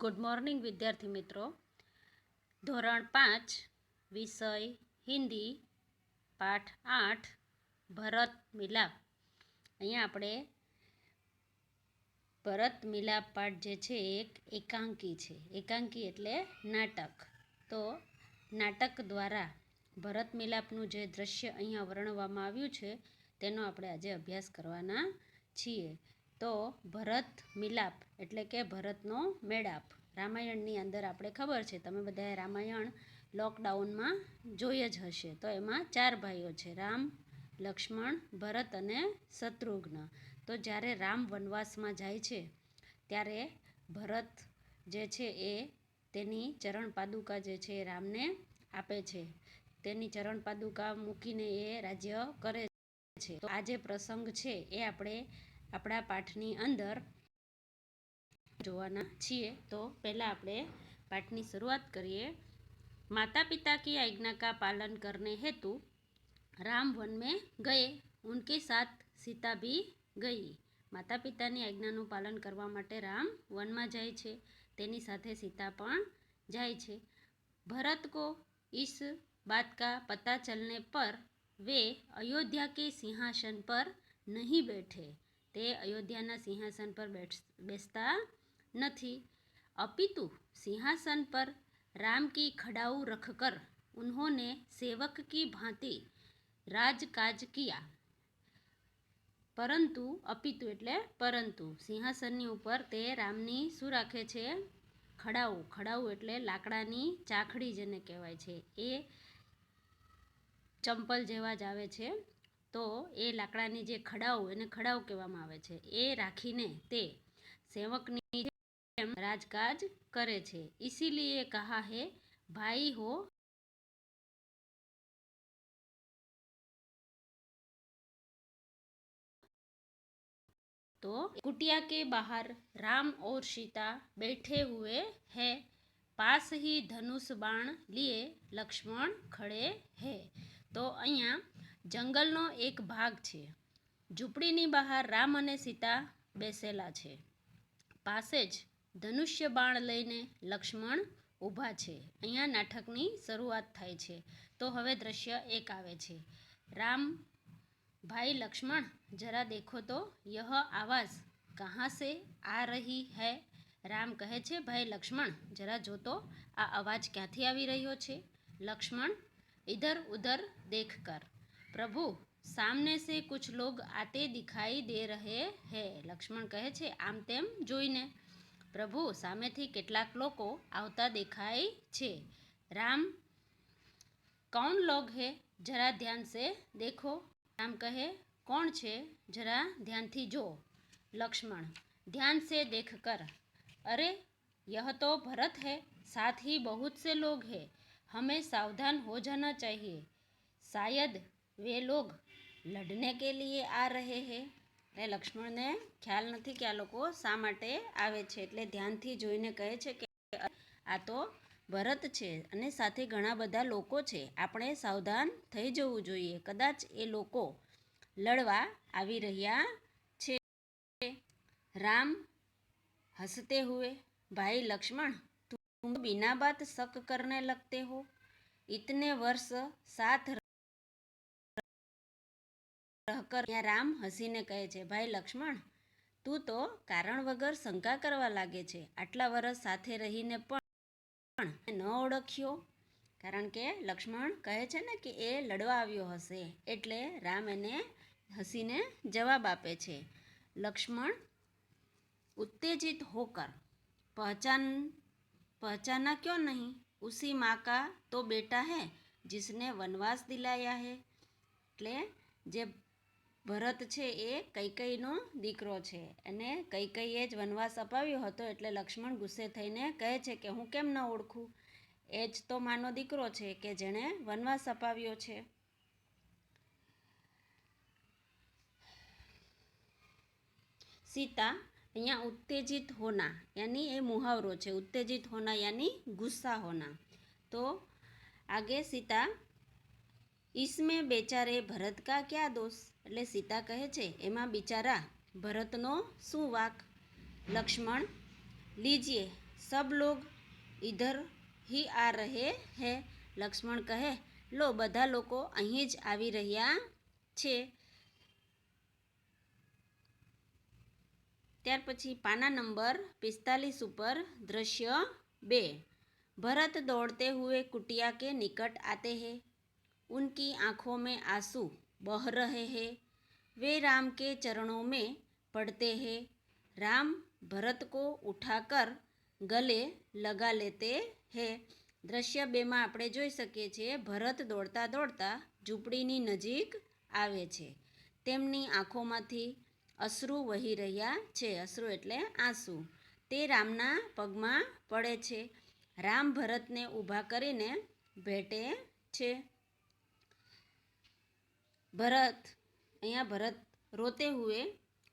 Good morning વિદ્યાર્થી મિત્રો. ધોરણ પાંચ, વિષય હિન્દી, પાઠ આઠ, ભરત મિલાપ. અહીંયા આપણે ભરત મિલાપ પાઠ જે છે, એક એકાંકી છે. એકાંકી એટલે નાટક. તો નાટક દ્વારા ભરત મિલાપનું જે દ્રશ્ય અહીંયા વર્ણવવામાં આવ્યું છે, તેનો આપણે આજે અભ્યાસ કરવાના છીએ. તો ભરત મિલાપ એટલે કે ભરતનો મેળાપ. રામાયણની અંદર આપણે ખબર છે, તમે બધાએ રામાયણ લોકડાઉનમાં જોઈ જ હશે. તો એમાં ચાર ભાઈઓ છે, રામ, લક્ષ્મણ, ભરત અને શત્રુઘ્ન. તો જ્યારે રામ વનવાસમાં જાય છે, ત્યારે ભરત જે છે એ તેની ચરણ પાદુકા જે છે એ રામને આપે છે. તેની ચરણ પાદુકા મૂકીને એ રાજ્ય કરે છે. તો આ જે પ્રસંગ છે, એ આપણે આપણા પાઠની અંદર જોવાના છીએ તો પહેલાં આપણે પાઠની શરૂઆત કરીએ माता पिता की आज्ञा का पालन करने हेतु राम वन में गए उनके साथ सीता भी ગઈ માતા પિતાની આજ્ઞાનું પાલન કરવા માટે રામ વનમાં જાય છે તેની સાથે સીતા પણ જાય છે ભરત को इस बात का पता चलने पर वे अयोध्या के सिंहासन पर नहीं बैठे તે અયોધ્યાના સિંહાસન પર બેસતા નથી. અપિતુ સિંહાસન પર રામ કી ખડાઉ રખકર ઉન્હોને સેવક કી ભાંતિ રાજકાજ કિયા. પરંતુ, અપિતુ એટલે પરંતુ, સિંહાસનની ઉપર તે રામની શું રાખે છે? ખડાઉ. ખડાઉ એટલે લાકડાની ચાખડી જેને કહેવાય છે. એ ચંપલ જેવા જ આવે છે. તો એ લાકડાની જે ખડાઓ, એને ખડાઓ કહેવામાં આવે છે. એ રાખીને તે સેવકની રાજકાજ કરે છે. ઇસીલીએ કહા હે, ભાઈ હો, તો કુટિયા કે બહાર રામ और સીતા બેઠે हुए હે, પાસ હી धनुष बाण लिए लक्ष्मण खड़े हैं तो અહીંયા જંગલનો એક ભાગ છે. ઝૂંપડીની બહાર રામ અને સીતા બેસેલા છે. પાસે જ ધનુષ્ય બાણ લઈને લક્ષ્મણ ઊભા છે. અહીંયા નાટકની શરૂઆત થાય છે. તો હવે દ્રશ્ય એક આવે છે. રામ, ભાઈ લક્ષ્મણ, જરા દેખો તો યહ આવાજ કહાં સે આ રહી હૈ? રામ કહે છે, ભાઈ લક્ષ્મણ, જરા જોતો આ અવાજ ક્યાંથી આવી રહ્યો છે? લક્ષ્મણ, ઇધર ઉધર દેખ કર. પ્રભુ સામને સે કુછ લોગ આતે દિખાઈ દે રહે હૈ લક્ષ્મણ કહે છે આમ તેમ જોઈને પ્રભુ સામેથી કેટલાક લોકો આવતા દેખાય છે રામ કૌન લોગ હે જરા ધ્યાન સે દેખો રામ કહે કોણ છે જરા ધ્યાનથી જો લક્ષ્મણ ध्यान से देख कर अरे यह तो भरत है साथ ही बहुत से लोग हैं हमें सावधान हो जाना चाहिए शायद वे लोग લડને કે લીએ આ રહે હે એટલે લક્ષ્મણને ખ્યાલ નથી કે આ લોકો શા માટે આવે છે એટલે ધ્યાનથી જોઈને કહે છે કે આ તો ભરત છે અને સાથે ઘણા બધા લોકો છે આપણે સાવધાન થઈ જવું જોઈએ કદાચ એ લોકો લડવા આવી રહ્યા છે રામ હસતે હુએ ભાઈ લક્ષ્મણ तुम बिना बात शक करने लगते हो इतने वर्ष साथ રહકર ત્યાં રામ હસીને કહે છે, ભાઈ લક્ષ્મણ, તું તો કારણ વગર શંકા કરવા લાગે છે. આટલા વર્ષ સાથે રહીને પણ ન ઓળખ્યો. કારણ કે લક્ષ્મણ કહે છે ને કે એ લડવા આવ્યો હશે, એટલે રામ એને હસીને જવાબ આપે છે. લક્ષ્મણ ઉત્તેજિત હોકર, પહેચાન, પહેચાના ક્યો નહીં? ઉસી માકા તો બેટા હે, જિસને વનવાસ દિલાયા હે. એટલે જે ભરત છે એ કૈકઈનો દીકરો છે. અને કૈકઈએ જ વનવાસ અપાવ્યો હતો એટલે લક્ષ્મણ ગુસ્સે થઈને કહે છે કે હું કેમ ન ઓળખું? એ જ તો માનો દીકરો છે કે જેણે વનવાસ અપાવ્યો છે. સીતા અહીંયા ઉત્તેજિત હોના યાની એ મુહાવરો છે. ઉત્તેજિત હોના યાની ગુસ્સા હોના. તો આગે સીતા ઈસમે બેચારે ભરત કા ક્યાં દોષ એટલે સીતા કહે છે એમાં બિચારા ભરતનો શું વાક લક્ષ્મણ લીજીએ સબ લોગ ઇધર હી આ રહે હે લક્ષ્મણ કહે લો બધા લોકો અહીં જ આવી રહ્યા છે ત્યાર પછી પાના નંબર પિસ્તાલીસ ઉપર દ્રશ્ય બે ભરત દોડતે હુએ કુટિયા કે નિકટ આતે હે उनकी आंखों में आंसू बह रहे हैं वे राम के चरणों में पड़ते हैं राम भरत को उठाकर ગલે લગા લેતે હે દ્રશ્ય બેમાં આપણે જોઈ શકીએ છીએ ભરત દોડતા દોડતા ઝૂંપડીની નજીક આવે છે તેમની આંખોમાંથી અશ્રુ વહી રહ્યા છે અશ્રુ એટલે આંસુ તે રામના પગમાં પડે છે રામ ભરતને ઊભા કરીને ભેટે છે ભરત, અહીંયા भरत रोते हुए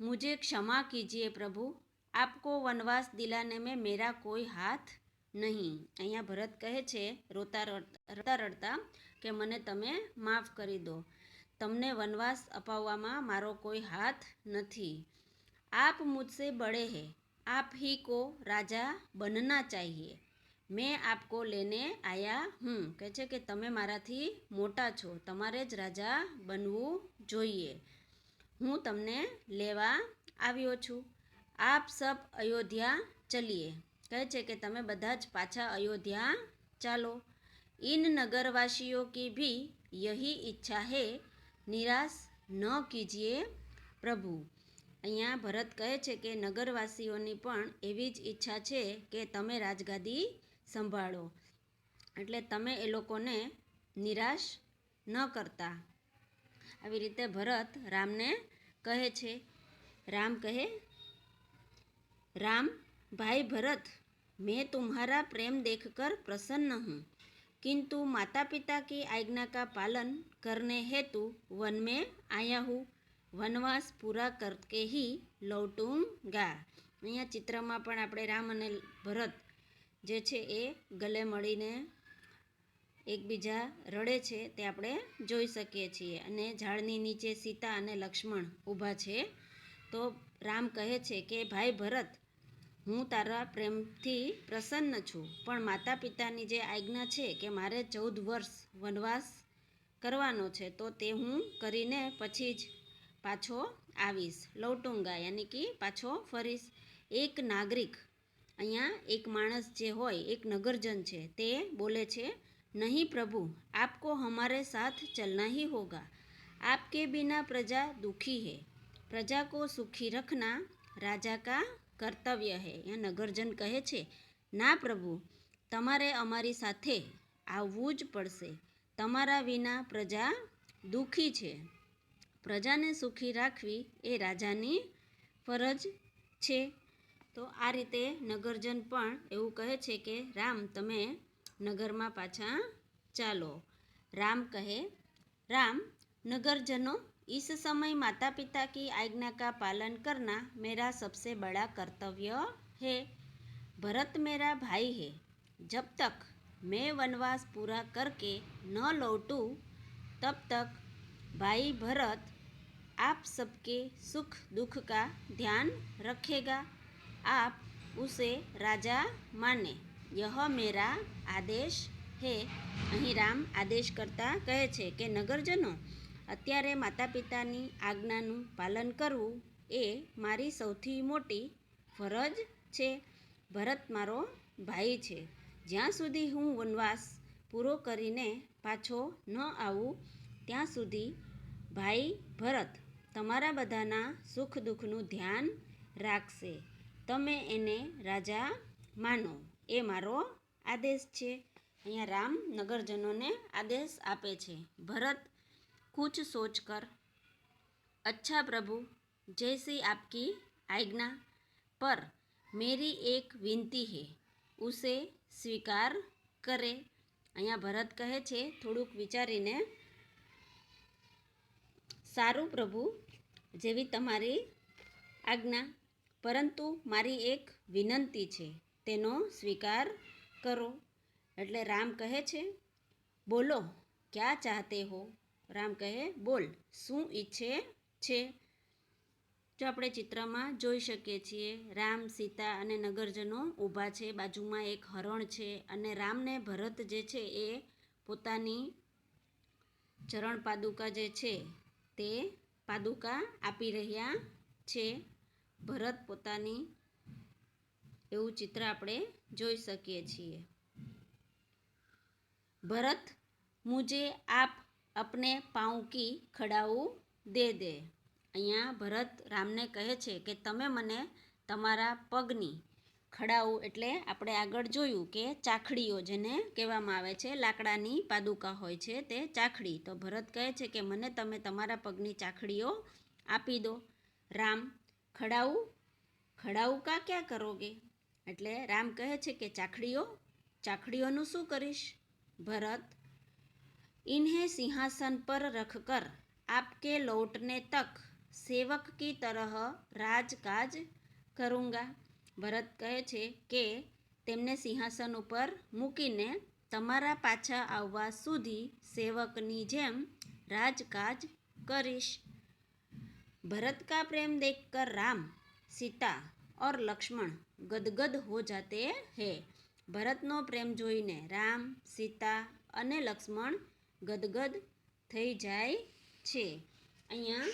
मुझे क्षमा कीजिए प्रभु આપકો વનવાસ દિલાને મેં મેરા કોઈ હાથ નહીં. અહીંયા ભરત કહે છે, રોતા રડતા રડતા, કે મને તમે માફ કરી દો. તમને વનવાસ અપાવવામાં મારો કોઈ હાથ નથી. આપ મુજસે બળે હે. આપ હી કો રાજા બનના ચાહીએ. મેં આપકો લેને આયા હું. કહે છે કે તમે મારાથી મોટા છો. તમારે જ રાજા બનવું જોઈએ. હું તમને લેવા આવ્યો છું. આપ સબ અયોધ્યા ચલીએ. કહે છે કે તમે બધા જ પાછા અયોધ્યા ચાલો. ઇન નગરવાસીઓ કી ભી યહી ઈચ્છા હે. નિરાશ ન કીજીએ પ્રભુ. અહીંયા ભરત કહે છે કે નગરવાસીઓની પણ એવી જ ઈચ્છા છે કે તમે રાજગાદી સંભાળો એટલે તમે એ લોકોને નિરાશ ન કરતા આવી રીતે ભરત રામને કહે છે રામ કહે राम भाई भरत मैं तुम्हारा प्रेम देखकर प्रसन्न हूँ किंतु माता पिता की आज्ञा का पालन करने हेतु वन में आया हूँ વનવાસ પૂરા કરકે હી લૌટુંગા અહીંયા ચિત્રમાં પણ આપણે રામ અને ભરત જે છે એ ગલે મળીને એકબીજા રડે છે તે આપણે જોઈ શકીએ છીએ. અને ઝાડની નીચે સીતા અને લક્ષ્મણ ઊભા છે. તો રામ કહે છે કે, ભાઈ ભરત, હું તારા પ્રેમથી પ્રસન્ન છું. પણ માતા પિતાની જે આજ્ઞા છે કે મારે ચૌદ વર્ષ વનવાસ કરવાનો છે, તો તે હું કરીને પછી જ પાછો આવીશ. લૌટુંગા યાની કે પાછો ફરીશ. એક નાગરિક અહીંયા એક માણસ જે હોય, એક નગરજન છે, તે બોલે છે, નહીં પ્રભુ, આપકો હમારે સાથ ચલના હી હોગા. આપકે બિના પ્રજા દુખી હે. પ્રજા કો સુખી રખના રાજા કા કર્તવ્ય હે. અહીંયા નગરજન કહે છે, ના પ્રભુ, તમારે અમારી સાથે આવવું જ પડશે. તમારા વિના પ્રજા દુખી છે. પ્રજાને સુખી રાખવી એ રાજાની ફરજ છે. તો આ રીતે નગરજન પણ એવું કહે છે કે રામ તમે નગરમાં પાછા ચાલો રામ કહે राम नगरजनों इस समय माता पिता की आज्ञा का पालन करना मेरा सबसे बड़ा कर्तव्य है भरत मेरा भाई है जब तक मैं वनवास पूरा करके न लौटूं तब तक भाई भरत आप सबके सुख दुख का ध्यान रखेगा आप उसे राजा माने यह मेरा आदेश હે અહીં રામ આદેશ કરતા કહે છે કે નગરજનો અત્યારે માતા પિતાની આજ્ઞાનું પાલન કરવું એ મારી સૌથી મોટી ફરજ છે ભરત મારો ભાઈ છે જ્યાં સુધી હું વનવાસ પૂરો કરીને પાછો ન આવું ત્યાં સુધી ભાઈ ભરત તમારા બધાના સુખ દુઃખનું ધ્યાન રાખશે તમે એને રાજા માનો. એ મારો આદેશ છે. અહીંયા રામ નગરજનોને આદેશ આપે છે. ભરત કુછ સોચ કર. અચ્છા પ્રભુ જૈસી આપકી આજ્ઞા. પર મેરી એક વિનંતી હે. ઉસે સ્વીકાર કરે. અહીંયા ભરત કહે છે, થોડુંક વિચારીને, સારું પ્રભુ, જેવી તમારી આજ્ઞા. પરંતુ મારી એક વિનંતી છે, તેનો સ્વીકાર કરો. એટલે રામ કહે છે, બોલો, ક્યાં ચાહતે હો? રામ કહે, બોલ, શું ઈચ્છે છે? જો આપણે ચિત્રમાં જોઈ શકીએ છીએ, રામ, સીતા અને નગરજનો ઊભા છે, બાજુમાં એક હરણ છે અને રામને ભરત જે છે એ પોતાની ચરણ પાદુકા જે છે તે પાદુકા આપી રહ્યા છે. ભરત પોતાની એવું ચિત્ર આપણે જોઈ શકીએ છીએ. ભરત, મુજે આપ અપને પાઉં કી ખડાઉ દે દે. અહીંયા ભરત રામને કહે છે કે, તમે મને તમારા પગની ખડાઉ એટલે આપણે આગળ જોયું કે ચાખડીઓ જેને કહેવામાં આવે છે, લાકડાની પાદુકા હોય છે તે ચાખડી. તો ભરત કહે છે કે, મને તમે તમારા પગની ચાખડીઓ આપી દો. રામ ખડાઉ? ખડાઉ કા ક્યાં કરોગે? એટલે રામ કહે છે કે ચાખડીઓ, ચાખડીઓનું શું કરીશ? ભરત, ઇન્હે સિંહાસન પર રખ રખકર આપકે લોટને તક, સેવક કી તરહ રાજકાજ કરુંગા. ભરત કહે છે કે તેમને સિંહાસન ઉપર મૂકીને તમારા પાછા આવવા સુધી સેવકની જેમ રાજકાજ કરીશ. भरत का प्रेम देखकर राम सीता और लक्ष्मण गदगद हो जाते हैं ભરતનો પ્રેમ જોઈને રામ સીતા અને લક્ષ્મણ ગદગદ થઈ જાય છે અહીંયા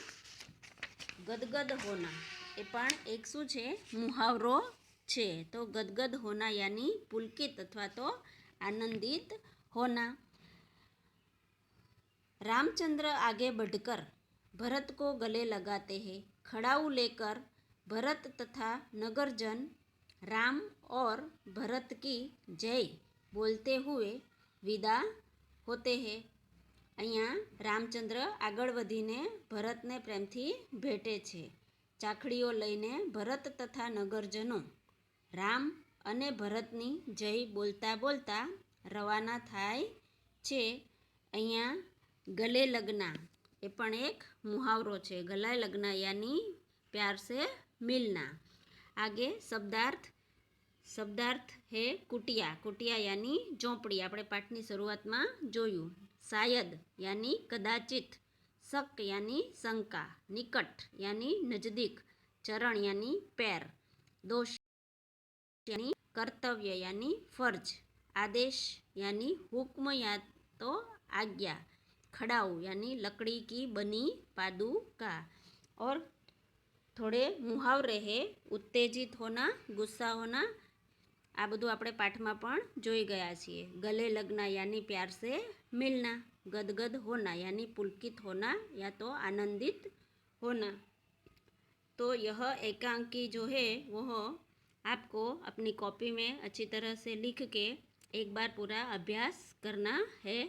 ગદગદ હોના એ પણ એક શું છે મુહાવરો છે તો ગદગદ હોના યાની પુલકિત અથવા તો આનંદિત હોના रामचंद्र आगे बढ़कर भरत को गले लगाते हैं खड़ाऊ लेकर भरत तथा नगरजन राम और भरत की जय बोलते हुए विदा होते हैं અહીંયા રામચંદ્ર આગળ વધીને ભરતને પ્રેમથી ભેટે છે ચાખડીઓ લઈને ભરત તથા નગરજનો રામ અને ભરતની જય બોલતા બોલતા રવાના થાય છે અહીંયા ગલે લગ્ના એ પણ એક મુહાવરો છે. ગલાય લગ્ન યાની પ્યાર સે મિલના. આગે શબ્દાર્થ શબ્દાર્થ હે કુટિયા. કુટિયા યાની ઝોંપડી. આપણે પાઠની શરૂઆતમાં જોયું. શાયદ યાની કદાચિત, શક યાની શંકા, નિકટ યાની નજદીક, ચરણ યાની પેર, દોષ યાની કર્તવ્ય યાની ફરજ, આદેશ યાની હુકમ યા તો આજ્ઞા. खड़ाऊ यानी लकड़ी की बनी पादुका और थोड़े मुहावरे है ઉત્તેજિત હોના ગુસ્સા હોના આ બધું આપણે પાઠમાં પણ જોઈ ગયા છીએ ગલે લગ્ન યાની પ્યાર સે મિલના ગદગદ હોના यानी पुलकित होना या तो आनंदित होना तो यह एकांकी जो है वह आपको अपनी कॉपी में अच्छी तरह से लिख के एक बार पूरा अभ्यास करना है